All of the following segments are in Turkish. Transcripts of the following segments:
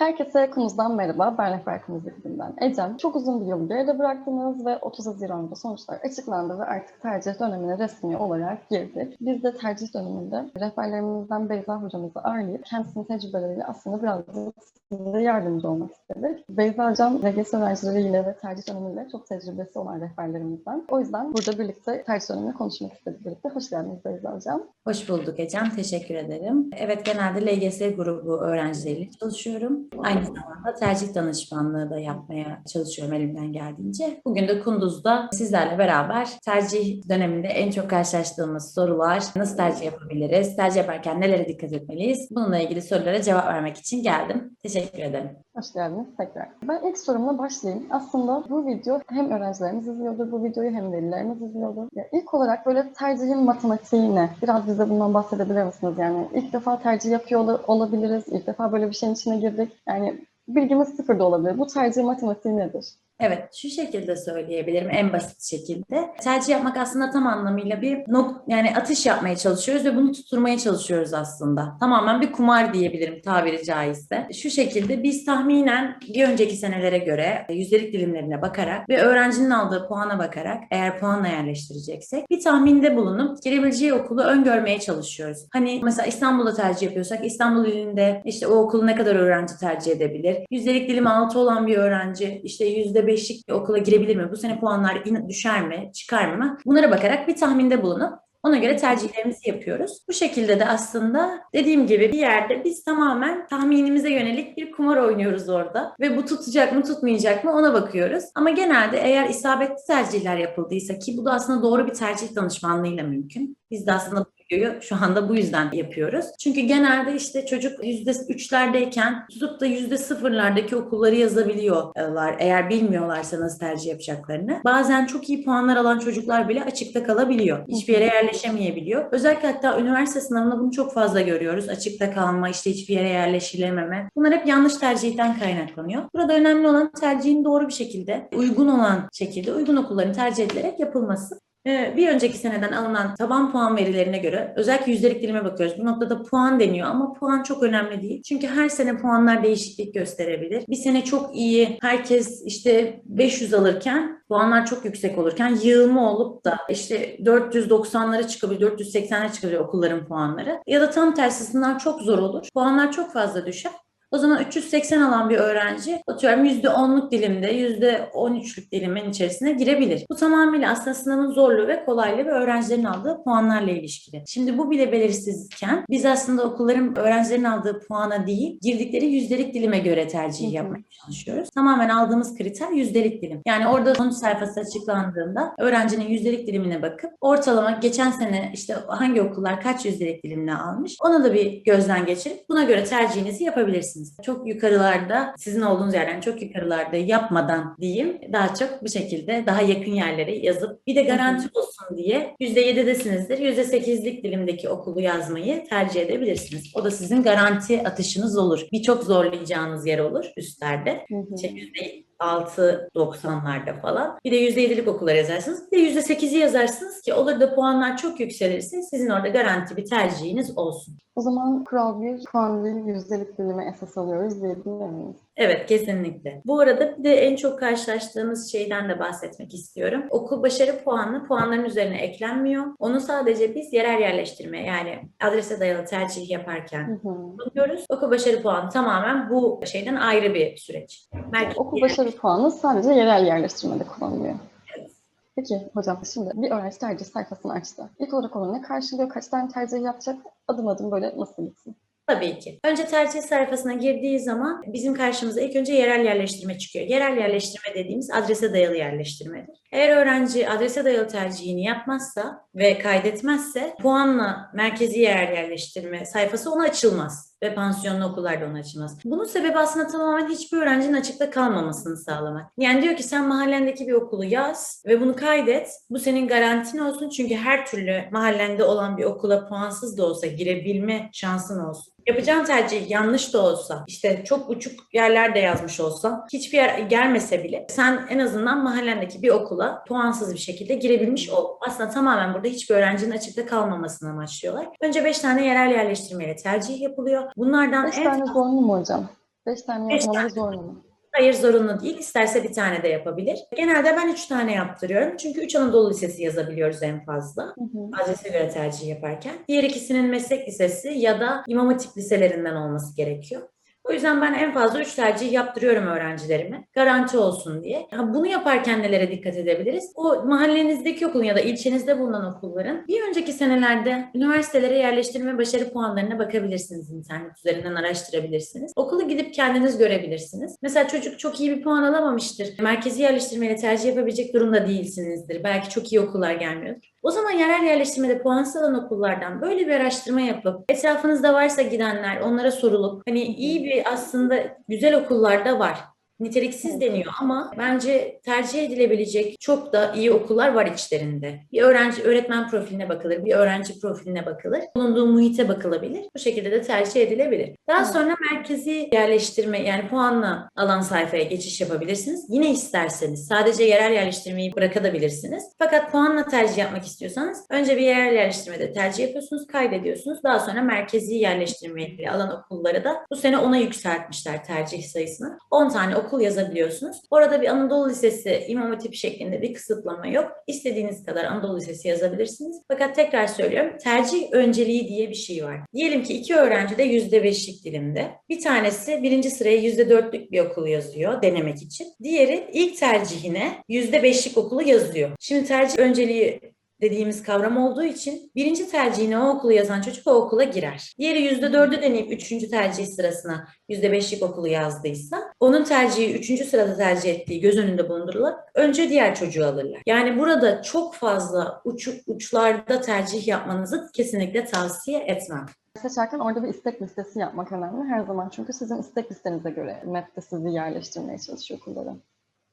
Herkese konumuzdan merhaba. Ben Rehber Konumuz ekibinden Ecem. Çok uzun bir yolu geride bıraktınız ve 30 Haziran'da sonuçlar açıklandı ve artık tercih dönemine resmi olarak girdik. Biz de tercih döneminde rehberlerimizden Beyza hocamızı ağırlayıp kendisinin tecrübeleriyle aslında birazcık size yardımcı olmak istedik. Beyza hocam LGS öğrencileriyle ve tercih dönemiyle çok tecrübesi olan rehberlerimizden. O yüzden burada birlikte tercih dönemini konuşmak istedik birlikte. Hoş geldiniz Beyza hocam. Hoş bulduk Ecem, teşekkür ederim. Evet, genelde LGS grubu öğrencileriyle çalışıyorum. Aynı zamanda tercih danışmanlığı da yapmaya çalışıyorum elimden geldiğince. Bugün de Kunduz'da sizlerle beraber tercih döneminde en çok karşılaştığımız sorular, nasıl tercih yapabiliriz, tercih yaparken nelere dikkat etmeliyiz, bununla ilgili sorulara cevap vermek için geldim. Teşekkür ederim. Hoş geldiniz tekrar. Ben ilk sorumla başlayayım. Aslında bu video hem öğrencilerimiz izliyordur bu videoyu hem velilerimiz izliyordur. Ya ilk olarak böyle tercihin matematiği ne? Biraz bize bundan bahsedebilir misiniz? Yani ilk defa tercih yapıyor ola- olabiliriz. İlk defa böyle bir şeyin içine girdik. Yani bilgimiz sıfır da olabilir. Bu tercih matematiği nedir? Evet, şu şekilde söyleyebilirim en basit şekilde. Tercih yapmak aslında tam anlamıyla bir nok yani atış yapmaya çalışıyoruz ve bunu tutturmaya çalışıyoruz aslında. Tamamen bir kumar diyebilirim tabiri caizse. Şu şekilde biz tahminen bir önceki senelere göre yüzdelik dilimlerine bakarak ve öğrencinin aldığı puana bakarak eğer puanla yerleştireceksek bir tahminde bulunup girebileceği okulu öngörmeye çalışıyoruz. Hani mesela İstanbul'da tercih yapıyorsak İstanbul ilinde işte o okulu ne kadar öğrenci tercih edebilir? Yüzdelik dilimi 6 olan bir öğrenci işte yüzde beşlik bir okula girebilir mi? Bu sene puanlar düşer mi? Çıkar mı? Bunlara bakarak bir tahminde bulunup ona göre tercihlerimizi yapıyoruz. Bu şekilde de aslında dediğim gibi bir yerde biz tamamen tahminimize yönelik bir kumar oynuyoruz orada. Ve bu tutacak mı tutmayacak mı ona bakıyoruz. Ama genelde eğer isabetli tercihler yapıldıysa ki bu da aslında doğru bir tercih danışmanlığıyla mümkün. Biz de aslında videoyu şu anda bu yüzden yapıyoruz. Çünkü genelde işte çocuk yüzde üçlerdeyken tutup da yüzde sıfırlardaki okulları yazabiliyorlar. Eğer bilmiyorlarsa nasıl tercih yapacaklarını. Bazen çok iyi puanlar alan çocuklar bile açıkta kalabiliyor. Hiçbir yere yerleşemeyebiliyor. Özellikle hatta üniversite sınavında bunu çok fazla görüyoruz. Açıkta kalma, işte hiçbir yere yerleşilememe. Bunlar hep yanlış tercihten kaynaklanıyor. Burada önemli olan tercihin doğru bir şekilde, uygun olan şekilde uygun okulların tercih edilerek yapılması. Ee, Bir önceki seneden alınan taban puan verilerine göre özellikle yüzdelik dilime bakıyoruz. Bu noktada puan deniyor ama puan çok önemli değil. Çünkü her sene puanlar değişiklik gösterebilir. Bir sene çok iyi, herkes işte 500 alırken puanlar çok yüksek olurken yığılma olup da işte 490'lara çıkabilir, 480'lere çıkabilir okulların puanları. Ya da tam tersi sınav çok zor olur. Puanlar çok fazla düşer. O zaman 380 alan bir öğrenci atıyorum %10'luk dilimde, %13'lük dilimin içerisine girebilir. Bu tamamıyla aslında sınavın zorluğu ve kolaylığı ve öğrencilerin aldığı puanlarla ilişkili. Şimdi bu bile belirsizken biz aslında okulların öğrencilerin aldığı puana değil, girdikleri yüzdelik dilime göre tercih yapmaya çalışıyoruz. Tamamen aldığımız kriter yüzdelik dilim. Yani orada sonuç sayfası açıklandığında öğrencinin yüzdelik dilimine bakıp ortalama geçen sene işte hangi okullar kaç yüzdelik dilimle almış ona da bir gözden geçirip buna göre tercihinizi yapabilirsiniz. Çok yukarılarda sizin olduğunuz yerden çok yukarılarda yapmadan diyeyim daha çok bu şekilde daha yakın yerlere yazıp bir de garanti olsun diye %7'desinizdir. %8'lik dilimdeki okulu yazmayı tercih edebilirsiniz. O da sizin garanti atışınız olur. Birçok zorlayacağınız yer olur üstlerde. Hı hı. İşte %6-90'larda falan. Bir de %7'lik okullar yazarsınız. Bir de %8'i yazarsınız ki olur da puanlar çok yükselirse sizin orada garanti bir tercihiniz olsun. O zaman kural bir puan değil yüzdelik dilime esas alıyoruz diyebilir miyiz? Evet, kesinlikle. Bu arada bir de en çok karşılaştığımız şeyden de bahsetmek istiyorum. Okul başarı puanı puanların üzerine eklenmiyor. Onu sadece biz yerel yerleştirme yani adrese dayalı tercih yaparken kullanıyoruz. Okul başarı puanı tamamen bu şeyden ayrı bir süreç. Merkezi Okul başarı puanı sadece yerel yerleştirmede kullanılıyor. Peki hocam şimdi bir öğrenci tercih sayfasını açtı. İlk olarak onu ne karşılıyor? Kaç tane tercih yapacak? Adım adım böyle nasıl gitsin? Tabii ki. Önce tercih sayfasına girdiği zaman bizim karşımıza ilk önce yerel yerleştirme çıkıyor. Yerel yerleştirme dediğimiz adrese dayalı yerleştirmedir. Eğer öğrenci adrese dayalı tercihini yapmazsa ve kaydetmezse puanla merkezi yerel yerleştirme sayfası ona açılmaz ve pansiyonlu okullarda ona açılmaz. Bunun sebebi aslında tamamen hiçbir öğrencinin açıkta kalmamasını sağlamak. Yani diyor ki sen mahallendeki bir okulu yaz ve bunu kaydet. Bu senin garantin olsun çünkü her türlü mahallende olan bir okula puansız da olsa girebilme şansın olsun. Yapacağın tercih yanlış da olsa, işte çok uçuk yerlerde yazmış olsan, hiçbir yer gelmese bile sen en azından mahallendeki bir okula puansız bir şekilde girebilmiş ol. Aslında tamamen burada hiçbir öğrencinin açıkta kalmamasını amaçlıyorlar. Önce 5 tane yerel yerleştirmeyle tercih yapılıyor. Bunlardan Beş en tane zorunlu mu hocam? Beş tane Beş yapmaları zorlu mu? Hayır zorunlu değil. İsterse bir tane de yapabilir. Genelde ben üç tane yaptırıyorum. Çünkü üç Anadolu Lisesi yazabiliyoruz en fazla. Hı hı. Adrese göre tercih yaparken. Diğer ikisinin meslek lisesi ya da İmam Hatip liselerinden olması gerekiyor. O yüzden ben en fazla üç tercih yaptırıyorum öğrencilerime. Garanti olsun diye. Ha, bunu yaparken nelere dikkat edebiliriz? O mahallenizdeki okulun ya da ilçenizde bulunan okulların bir önceki senelerde üniversitelere yerleştirme başarı puanlarına bakabilirsiniz. internet üzerinden araştırabilirsiniz. Okulu gidip kendiniz görebilirsiniz. Mesela çocuk çok iyi bir puan alamamıştır. Merkezi yerleştirmeyle tercih yapabilecek durumda değilsinizdir. Belki çok iyi okullar gelmiyordur. O zaman yerel yerleştirmede puansız alan okullardan böyle bir araştırma yapıp etrafınızda varsa gidenler onlara sorulup hani iyi bir aslında güzel okullarda var. Niteliksiz deniyor ama bence tercih edilebilecek çok da iyi okullar var içlerinde. Bir öğrenci öğretmen profiline bakılır, bir öğrenci profiline bakılır. Bulunduğu muhite bakılabilir. Bu şekilde de tercih edilebilir. Daha sonra merkezi yerleştirme yani puanla alan sayfaya geçiş yapabilirsiniz. Yine isterseniz sadece yerel yerleştirmeyi bırakabilirsiniz. Fakat puanla tercih yapmak istiyorsanız önce bir yerel yerleştirmede tercih yapıyorsunuz, kaydediyorsunuz. Daha sonra merkezi yerleştirmeyle alan okulları da bu sene ona yükseltmişler tercih sayısını. 10 tane okul yazabiliyorsunuz. Orada bir Anadolu Lisesi, İmam Hatip şeklinde bir kısıtlama yok. İstediğiniz kadar Anadolu Lisesi yazabilirsiniz. Fakat tekrar söylüyorum tercih önceliği diye bir şey var. Diyelim ki iki öğrenci de %5'lik dilimde. Bir tanesi birinci sıraya %4'lük bir okul yazıyor denemek için. Diğeri ilk tercihine %5'lik okulu yazıyor. Şimdi tercih önceliği dediğimiz kavram olduğu için birinci tercihine o okulu yazan çocuk o okula girer. Diğeri %4'ü deneyip üçüncü tercih sırasına %5'lik okulu yazdıysa onun tercihi üçüncü sırada tercih ettiği göz önünde bulundurularak önce diğer çocuğu alırlar. Yani burada çok fazla uç, uçlarda tercih yapmanızı kesinlikle tavsiye etmem. Seçerken orada bir istek listesi yapmak önemli her zaman. Çünkü sizin istek listenize göre MEP'te sizi yerleştirmeye çalışıyor okullara.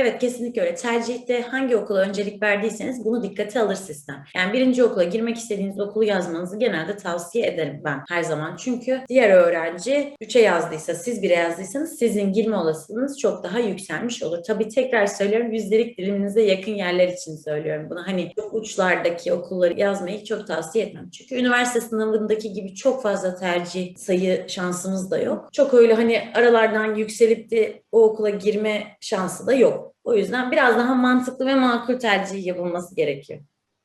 Evet kesinlikle öyle. Tercihte hangi okula öncelik verdiyseniz bunu dikkate alır sistem. Yani birinci okula girmek istediğiniz okulu yazmanızı genelde tavsiye ederim ben her zaman. Çünkü diğer öğrenci 3'e yazdıysa siz 1'e yazdıysanız sizin girme olasılığınız çok daha yükselmiş olur. Tabii tekrar söylüyorum yüzdelik diliminize yakın yerler için söylüyorum bunu. Hani çok uçlardaki okulları yazmayı çok tavsiye etmem. Çünkü üniversite sınavındaki gibi çok fazla tercih sayı şansımız da yok. Çok öyle hani aralardan yükselip de o okula girme şansı da yok. O yüzden biraz daha mantıklı ve makul tercih yapılması gerekiyor.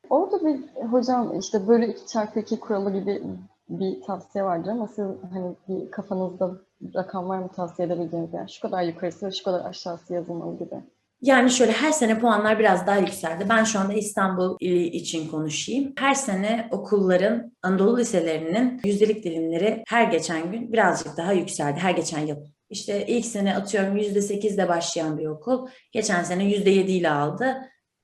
Orada bir hocam işte böyle 2 çarpı 2 kuralı gibi bir tavsiye vardır ama siz hani bir kafanızda rakam var mı tavsiye edebileceğiniz yani şu kadar yukarısı ve şu kadar aşağısı yazılmalı gibi. Yani şöyle her sene puanlar biraz daha yükseldi. Ben şu anda İstanbul için konuşayım. Her sene okulların, Anadolu liselerinin yüzdelik dilimleri her geçen gün birazcık daha yükseldi. Her geçen yıl. İşte ilk sene atıyorum %8 ile başlayan bir okul. Geçen sene %7 ile aldı.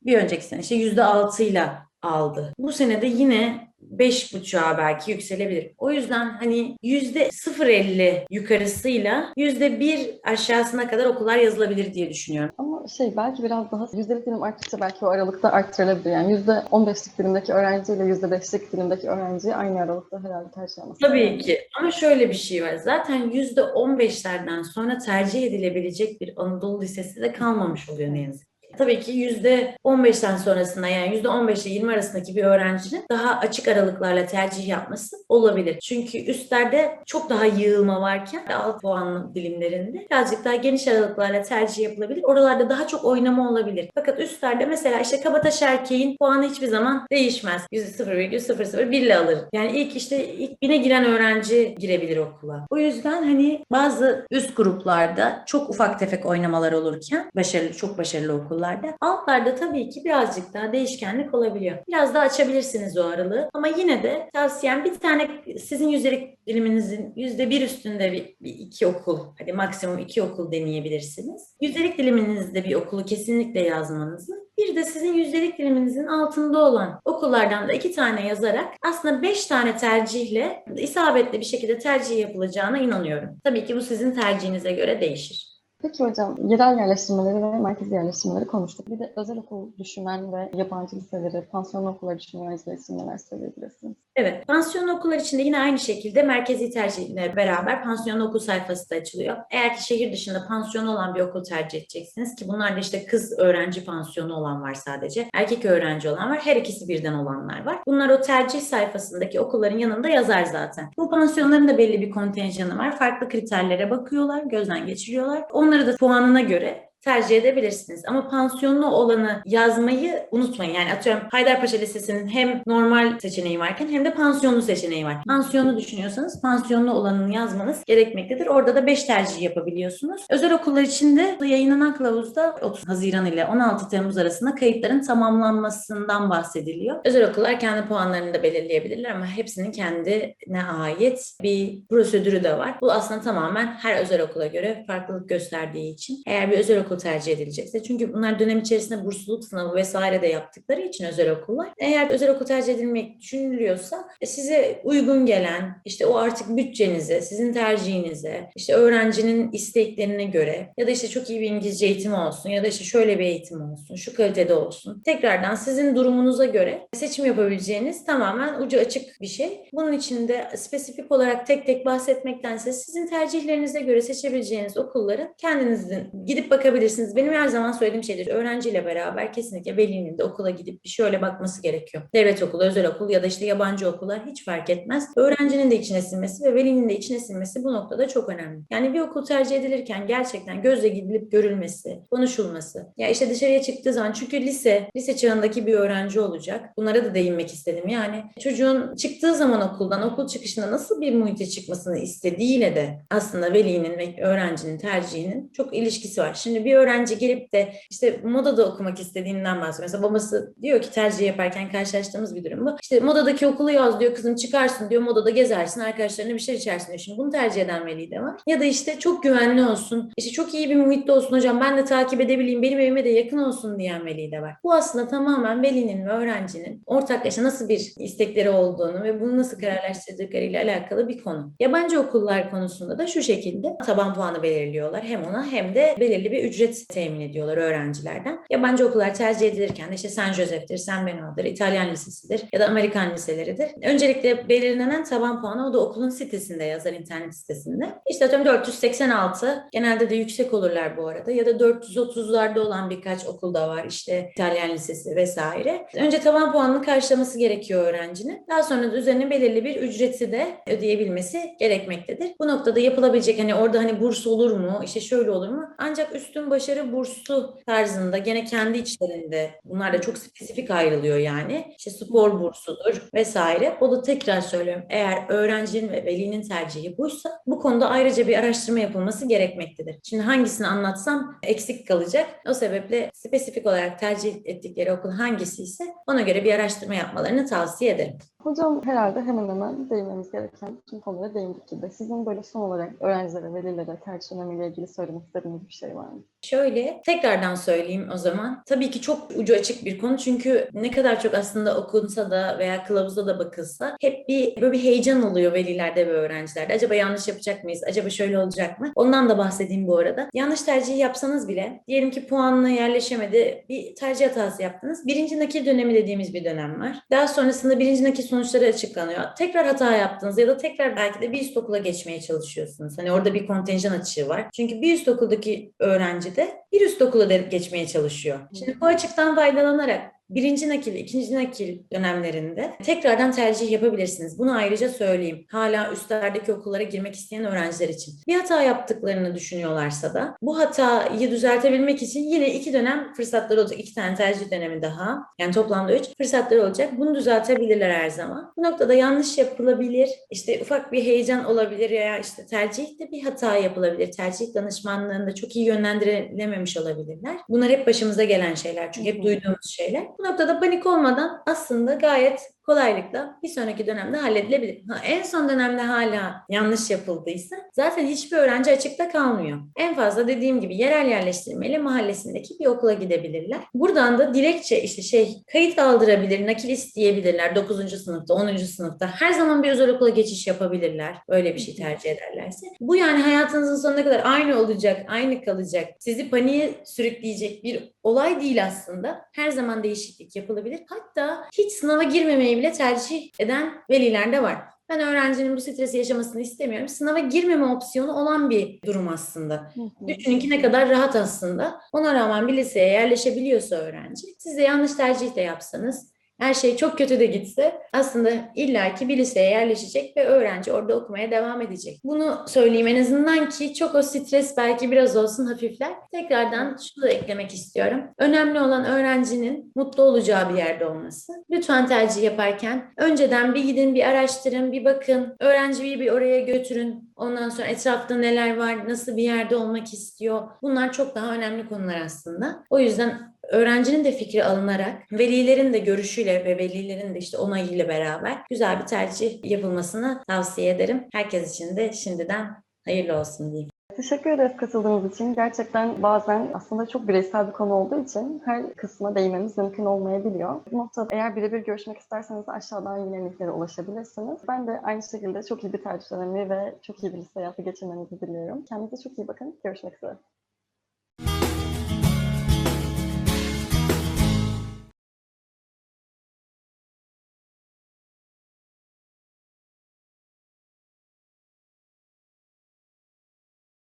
Bir önceki sene işte %6 ile aldı. Bu sene de yine 5.5'a belki yükselebilir. O yüzden hani %0.50 yukarısıyla %1 aşağısına kadar okullar yazılabilir diye düşünüyorum. Ama şey belki biraz daha yüzdelik dilim arttıkça belki o aralıkta arttırılabilir. Yani %15'lik dilimdeki öğrenciyle %5'lik dilimdeki öğrenciyi aynı aralıkta herhalde tercih yapması. Tabii ki ama şöyle bir şey var. Zaten %15'lerden sonra tercih edilebilecek bir Anadolu Lisesi de kalmamış oluyor ne yazık. Tabii ki %15'ten sonrasında yani %15 ile 20 arasındaki bir öğrencinin daha açık aralıklarla tercih yapması olabilir. Çünkü üstlerde çok daha yığılma varken alt puanlı dilimlerinde birazcık daha geniş aralıklarla tercih yapılabilir. Oralarda daha çok oynama olabilir. Fakat üstlerde mesela işte Kabataş erkeğin puanı hiçbir zaman değişmez. %0,001 ile alır. Yani ilk işte ilk bine giren öğrenci girebilir okula. O yüzden hani bazı üst gruplarda çok ufak tefek oynamalar olurken başarılı çok başarılı okullarda altlarda tabii ki birazcık daha değişkenlik olabiliyor. Biraz daha açabilirsiniz o aralığı ama yine de tavsiyem bir tane sizin yüzdelik diliminizin yüzde bir üstünde bir, bir iki okul hadi maksimum iki okul deneyebilirsiniz. Yüzdelik diliminizde bir okulu kesinlikle yazmanızı bir de sizin yüzdelik diliminizin altında olan okullardan da iki tane yazarak aslında beş tane tercihle isabetli bir şekilde tercih yapılacağına inanıyorum. Tabii ki bu sizin tercihinize göre değişir. Peki hocam, yerel yerleştirmeleri ve merkezi yerleştirmeleri konuştuk. Bir de özel okul düşünen ve yabancı liseleri, pansiyon okulları düşünen öğrenciler için neler söyleyebilirsiniz? Evet, pansiyon okullar için de yine aynı şekilde merkezi tercihle beraber pansiyon okul sayfası da açılıyor. Eğer ki şehir dışında pansiyon olan bir okul tercih edeceksiniz ki bunlar da işte kız öğrenci pansiyonu olan var sadece. Erkek öğrenci olan var. Her ikisi birden olanlar var. Bunlar o tercih sayfasındaki okulların yanında yazar zaten. Bu pansiyonların da belli bir kontenjanı var. Farklı kriterlere bakıyorlar, gözden geçiriyorlar. Onları da puanına göre tercih edebilirsiniz. Ama pansiyonlu olanı yazmayı unutmayın. Yani atıyorum Haydarpaşa Lisesi'nin hem normal seçeneği varken hem de pansiyonlu seçeneği var. Pansiyonlu düşünüyorsanız pansiyonlu olanını yazmanız gerekmektedir. Orada da 5 tercih yapabiliyorsunuz. Özel okullar için de yayınlanan kılavuzda 30 Haziran ile 16 Temmuz arasında kayıtların tamamlanmasından bahsediliyor. Özel okullar kendi puanlarını da belirleyebilirler ama hepsinin kendine ait bir prosedürü de var. Bu aslında tamamen her özel okula göre farklılık gösterdiği için eğer bir özel okul tercih edilecekse çünkü bunlar dönem içerisinde bursluluk sınavı vesaire de yaptıkları için özel okullar eğer özel okul tercih edilmek düşünülüyorsa e, size uygun gelen işte o artık bütçenize, sizin tercihinize, işte öğrencinin isteklerine göre ya da işte çok iyi bir İngilizce eğitimi olsun ya da işte şöyle bir eğitim olsun, şu kalitede olsun. Tekrardan sizin durumunuza göre seçim yapabileceğiniz tamamen ucu açık bir şey. Bunun için de spesifik olarak tek tek bahsetmektense sizin tercihlerinize göre seçebileceğiniz okulları kendinizin gidip bakabilirsiniz. Benim her zaman söylediğim şeydir. Öğrenciyle beraber kesinlikle velinin de okula gidip bir şöyle bakması gerekiyor. Devlet okulu, özel okul ya da işte yabancı okullar hiç fark etmez. Öğrencinin de içine sinmesi ve velinin de içine sinmesi bu noktada çok önemli. Yani bir okul tercih edilirken gerçekten gözle gidilip görülmesi, konuşulması. Ya işte dışarıya çıktığı zaman çünkü lise, lise çağındaki bir öğrenci olacak. Bunlara da değinmek istedim. Yani çocuğun çıktığı zaman okuldan, okul çıkışında nasıl bir muhite çıkmasını istediğiyle de aslında velinin ve öğrencinin tercihinin çok ilişkisi var. Şimdi bir öğrenci gelip de işte modada okumak istediğinden bahsediyor. Mesela babası diyor ki tercih yaparken karşılaştığımız bir durum bu. İşte modadaki okulu yaz diyor kızım çıkarsın diyor modada gezersin arkadaşlarına bir şey içersin diyor. Şimdi bunu tercih eden veli de var. Ya da işte çok güvenli olsun. işte çok iyi bir muhitte olsun hocam ben de takip edebileyim benim evime de yakın olsun diyen veli de var. Bu aslında tamamen velinin ve öğrencinin ortaklaşa nasıl bir istekleri olduğunu ve bunu nasıl kararlaştırdıklarıyla alakalı bir konu. Yabancı okullar konusunda da şu şekilde taban puanı belirliyorlar. Hem ona hem de belirli bir ücret temin ediyorlar öğrencilerden. Yabancı okullar tercih edilirken de işte San Jose'dir, San Benoît'dır, İtalyan lisesidir ya da Amerikan liseleridir. Öncelikle belirlenen taban puanı o da okulun sitesinde yazar internet sitesinde. İşte atıyorum 486 genelde de yüksek olurlar bu arada ya da 430'larda olan birkaç okul da var işte İtalyan lisesi vesaire. Önce taban puanını karşılaması gerekiyor öğrencinin. Daha sonra da üzerine belirli bir ücreti de ödeyebilmesi gerekmektedir. Bu noktada yapılabilecek hani orada hani burs olur mu işte şöyle olur mu ancak üstün başarı burslu tarzında gene kendi içlerinde bunlar da çok spesifik ayrılıyor yani. İşte spor bursudur vesaire. O da tekrar söylüyorum eğer öğrencinin ve velinin tercihi buysa bu konuda ayrıca bir araştırma yapılması gerekmektedir. Şimdi hangisini anlatsam eksik kalacak. O sebeple spesifik olarak tercih ettikleri okul hangisi ise ona göre bir araştırma yapmalarını tavsiye ederim. Hocam herhalde hemen hemen değinmemiz gereken tüm konulara değindik gibi. Sizin böyle son olarak öğrencilere, velilere tercih ilgili söylemek istediğiniz bir şey var mı? Şöyle tekrardan söyleyeyim o zaman. Tabii ki çok ucu açık bir konu çünkü ne kadar çok aslında okunsa da veya kılavuzda da bakılsa hep bir böyle bir heyecan oluyor velilerde ve öğrencilerde. Acaba yanlış yapacak mıyız? Acaba şöyle olacak mı? Ondan da bahsedeyim bu arada. Yanlış tercih yapsanız bile diyelim ki puanına yerleşemedi. Bir tercih hatası yaptınız. Birinci nakil dönemi dediğimiz bir dönem var. Daha sonrasında birinci nakil sonuçları açıklanıyor. Tekrar hata yaptınız ya da tekrar belki de bir üst okula geçmeye çalışıyorsunuz. Hani orada bir kontenjan açığı var. Çünkü bir üst okuldaki öğrenci de bir üst okula geçmeye çalışıyor. Şimdi bu açıktan faydalanarak birinci nakil, ikinci nakil dönemlerinde tekrardan tercih yapabilirsiniz. Bunu ayrıca söyleyeyim. Hala üstlerdeki okullara girmek isteyen öğrenciler için. Bir hata yaptıklarını düşünüyorlarsa da bu hatayı düzeltebilmek için yine iki dönem fırsatları olacak. İki tane tercih dönemi daha. Yani toplamda üç fırsatları olacak. Bunu düzeltebilirler her zaman. Bu noktada yanlış yapılabilir. İşte ufak bir heyecan olabilir veya işte tercihte bir hata yapılabilir. Tercih danışmanlığında çok iyi yönlendirilememiş olabilirler. Bunlar hep başımıza gelen şeyler. Çünkü hep duyduğumuz şeyler. Bu noktada panik olmadan aslında gayet kolaylıkla bir sonraki dönemde halledilebilir. Ha, en son dönemde hala yanlış yapıldıysa zaten hiçbir öğrenci açıkta kalmıyor. En fazla dediğim gibi yerel yerleştirmeyle mahallesindeki bir okula gidebilirler. Buradan da dilekçe işte şey kayıt aldırabilir, nakil isteyebilirler 9. sınıfta, 10. sınıfta. Her zaman bir özel okula geçiş yapabilirler. Öyle bir şey tercih ederlerse. Bu yani hayatınızın sonuna kadar aynı olacak, aynı kalacak. Sizi paniğe sürükleyecek bir olay değil aslında. Her zaman değişiklik yapılabilir. Hatta hiç sınava girmemeyi bile tercih eden veliler de var. Ben öğrencinin bu stresi yaşamasını istemiyorum. Sınava girmeme opsiyonu olan bir durum aslında. Düşünün ki ne kadar rahat aslında. Ona rağmen bir liseye yerleşebiliyorsa öğrenci, siz de yanlış tercih de yapsanız, her şey çok kötü de gitse aslında illaki bir liseye yerleşecek ve öğrenci orada okumaya devam edecek. Bunu söyleyeyim en azından ki çok o stres belki biraz olsun hafifler. Tekrardan şunu da eklemek istiyorum. Önemli olan öğrencinin mutlu olacağı bir yerde olması. Lütfen tercih yaparken önceden bir gidin, bir araştırın, bir bakın. Öğrenciyi bir oraya götürün. Ondan sonra etrafta neler var, nasıl bir yerde olmak istiyor. Bunlar çok daha önemli konular aslında. O yüzden öğrencinin de fikri alınarak, velilerin de görüşüyle ve velilerin de işte onayıyla beraber güzel bir tercih yapılmasını tavsiye ederim. Herkes için de şimdiden hayırlı olsun diyeyim. Teşekkür ederiz katıldığınız için. Gerçekten bazen aslında çok bireysel bir konu olduğu için her kısma değinmemiz mümkün olmayabiliyor. Bu noktada eğer birebir görüşmek isterseniz aşağıdan yine linklere ulaşabilirsiniz. Ben de aynı şekilde çok iyi bir tercih dönemi ve çok iyi bir lise hayatı geçirmenizi diliyorum. Kendinize çok iyi bakın. Görüşmek üzere.